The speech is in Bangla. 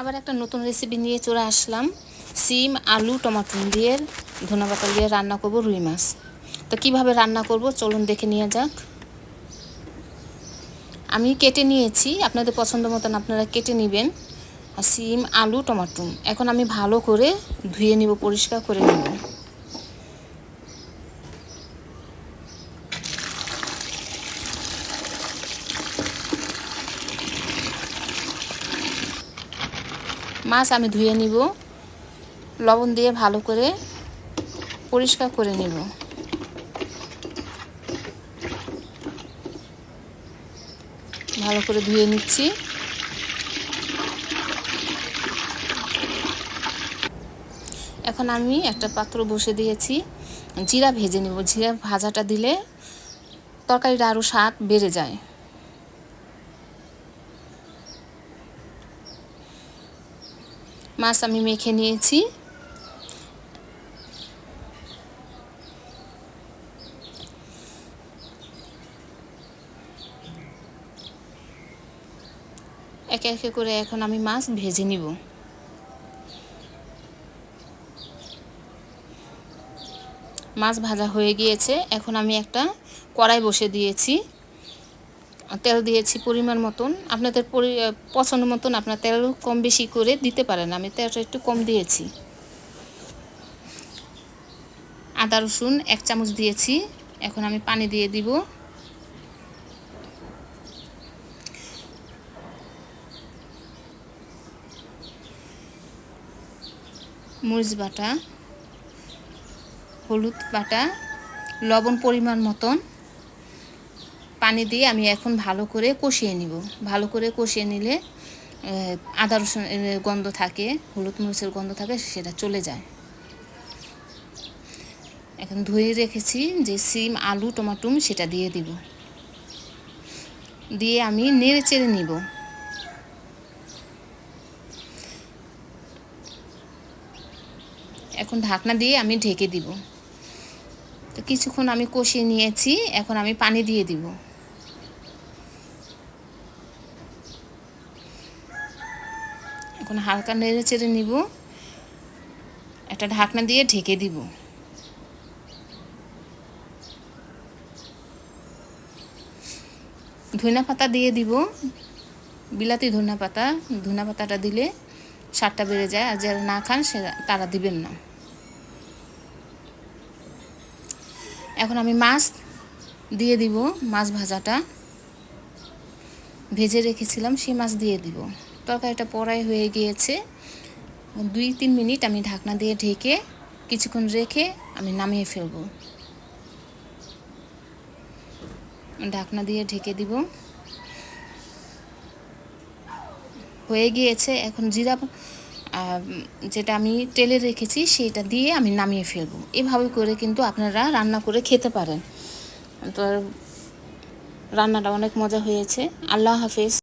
আবার একটা নতুন রেসিপি নিয়ে চলে আসলাম। সিম, আলু, টমাটো দিয়ে, ধনেপাতা দিয়ে রান্না করব রুই মাছ। তো কীভাবে রান্না করব চলুন দেখে নিয়ে যাক। আমি কেটে নিয়েছি, আপনাদের পছন্দ মতন আপনারা কেটে নেবেন। সিম, আলু, টমাটো। এখন আমি ভালো করে ধুয়ে নিব, পরিষ্কার করে নেব। মাছ আমি ধুয়ে নিব। লবণ দিয়ে ভালো করে পরিষ্কার করে নিব। ভালো করে ধুয়ে নিচ্ছি। এখন আমি একটা পাত্র বসে দিয়েছি। জিরা ভেজে নেব। জিরা ভাজাটা দিলে তরকারিটা আরও স্বাদ বেড়ে যায়। মাছ আমি মেখে নিয়েছি। একে একে করে এখন আমি মাছ ভেজে নিব। মাছ ভাজা হয়ে গিয়েছে, এখন আমি একটা কড়াই বসে দিয়েছি। তেল দিয়েছি পরিমাণ মতন। আপনাদের পছন্দ মতন আপনার তেল কম বেশি করে দিতে পারেন। আমি তেলটা একটু কম দিয়েছি। আদা, রসুন এক চামচ দিয়েছি। এখন আমি পানি দিয়ে দিব। মরিচ বাটা, হলুদ বাটা, লবণ পরিমাণ মতন। পানি দিয়ে আমি এখন ভালো করে কষিয়ে নিব। ভালো করে কষিয়ে নিলে আদা রসুন গন্ধ থাকে, হলুদ মরিচের গন্ধ থাকে, সেটা চলে যায়। এখন ধুয়ে রেখেছি যে সিম, আলু, টমাটুম, সেটা দিয়ে দিব। দিয়ে আমি নেড়ে চেড়ে নিব। এখন ঢাকনা দিয়ে আমি ঢেকে দিব। তো কিছুক্ষণ আমি কষিয়ে নিয়েছি, এখন আমি পানি দিয়ে দিব। এখন হালকা নেড়ে চেড়ে নিব। একটা ঢাকনা দিয়ে ঢেকে দিব। ধনিয়া পাতা দিয়ে দিব। বিলাতি ধনিয়া পাতা। ধনিয়া পাতাটা দিলে স্বাদটা বেড়ে যায় আর যারা না খান সে তারা দিবেন না। এখন আমি মাছ দিয়ে দিব, মাছ ভাজাটা। ভেজে রেখেছিলাম, সেই মাছ দিয়ে দিব। তরকারিটা পড়াই হয়ে গিয়েছে। দুই তিন মিনিট আমি ঢাকনা দিয়ে ঢেকে কিছুক্ষণ রেখে আমি নামিয়ে ফেলব। ঢাকনা দিয়ে ঢেকে দিব। হয়ে গিয়েছে এখন জিরা যেটা আমি তেলে রেখেছি সেটা দিয়ে আমি নামিয়ে ফেলব। এভাবে করে কিন্তু আপনারা রান্না করে খেতে পারেন। তো রান্নাটা অনেক মজা হয়েছে। আল্লাহ হাফেজ।